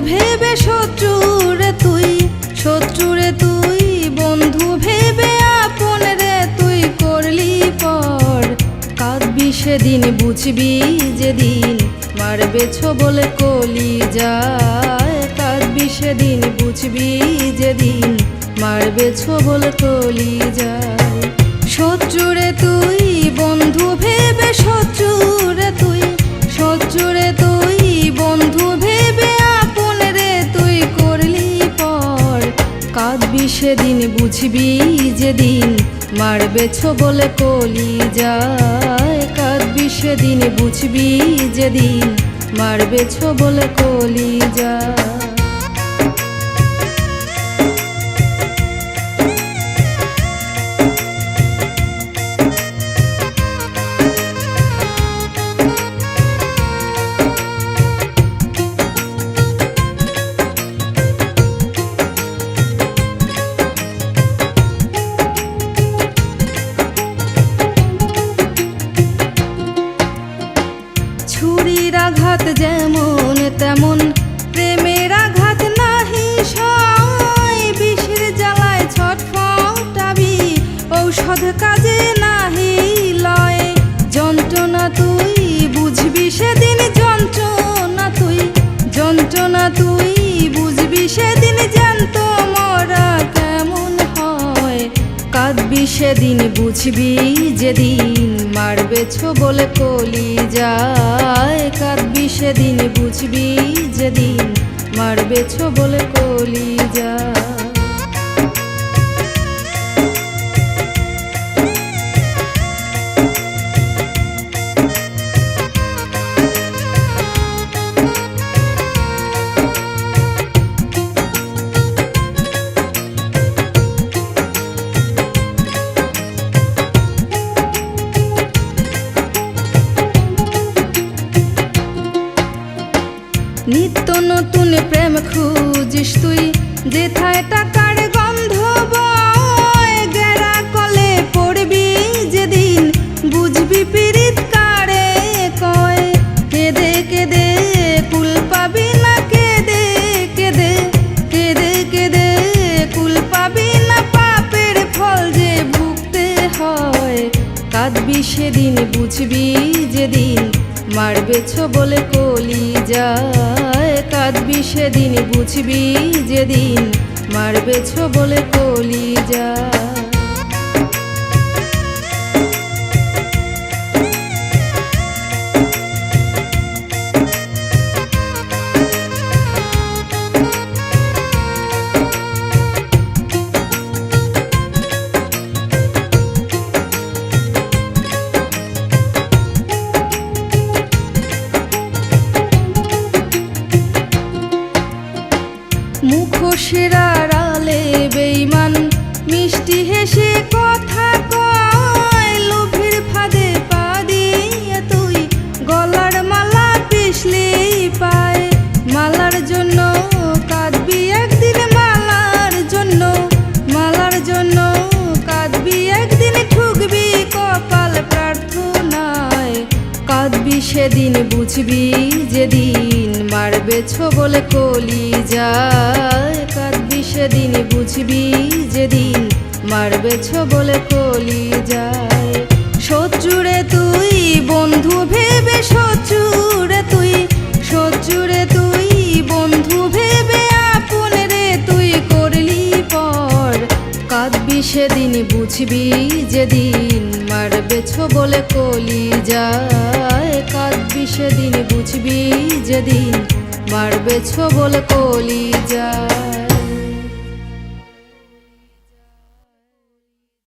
ভেবে শত্রুরে তুই। শত্রুরে তুই, বন্ধু ভেবে আপন রে তুই করলি পর। কাঁদবি সেদিন, বুঝবি যেদিন, মারবে বলে কলি যায় কাঁদবি সেদিন, বুঝবি যেদিন, মারবে বলে কলি যায় শত্রুরে তুই, বন্ধু ভেবে শত্রুরে বুঝবি যেদিন মারবেছ বলে কলি যায় কাঁদবি সেদিন বুঝবি যেদিন মারবেছ বলে কলি যায়। কাজে নাহি লয়। যন্ত্রণা তুই, বুঝবি সেদিন যন্ত্রণা তুই। যন্ত্রণা তুই, বুঝবি সেদিন জ্যান্ত মরা কেমন হয়। কাঁদবি সেদিন, বুঝবি যেদিন মারবে বলে কলি যায় কাঁদবি সেদিন, বুঝবি যেদিন মারবে বলে কলি যায় নিত্য নতুন প্রেম খুঁজিস তুই যেথায় টাকার গন্ধ গেরা কলে পড়বি যেদিন, বুঝবি পীড়িত কারে কয়, কেদে কেদে কুল পাবি না, কেদে কেদে কেদে কেদে কুল পাবি না, পাপের ফল যে ভুগতে হয়, কাঁদবি সেদিন, বুঝবি যেদিন মারবে বলে কলি যায় কাঁদবি সেদিন বুঝবি যেদিন। মারবেছ বলে কলি যায় বেইমান মিষ্টি হেসে কথা কয়, লোভের ফাঁদে পা দিয়ে তুই গলার মালা পায়। মালার জন্য কাঁদবি একদিন, মালার জন্য মালার জন্য কাঁদবি একদিন, ঠুকবি কপাল কাঁদবি সেদিন, বুঝবি যেদিন মারবে বলে কলি যায় কাঁদবি সেদিন বুঝবি যেদিন। মারবে বলে কলি যায় সেদিন বুঝবি যেদিন মারবে বলে কলি যায় কাঁদবি সেদিন বুঝবি যেদিন মারবে বলে কলি যায়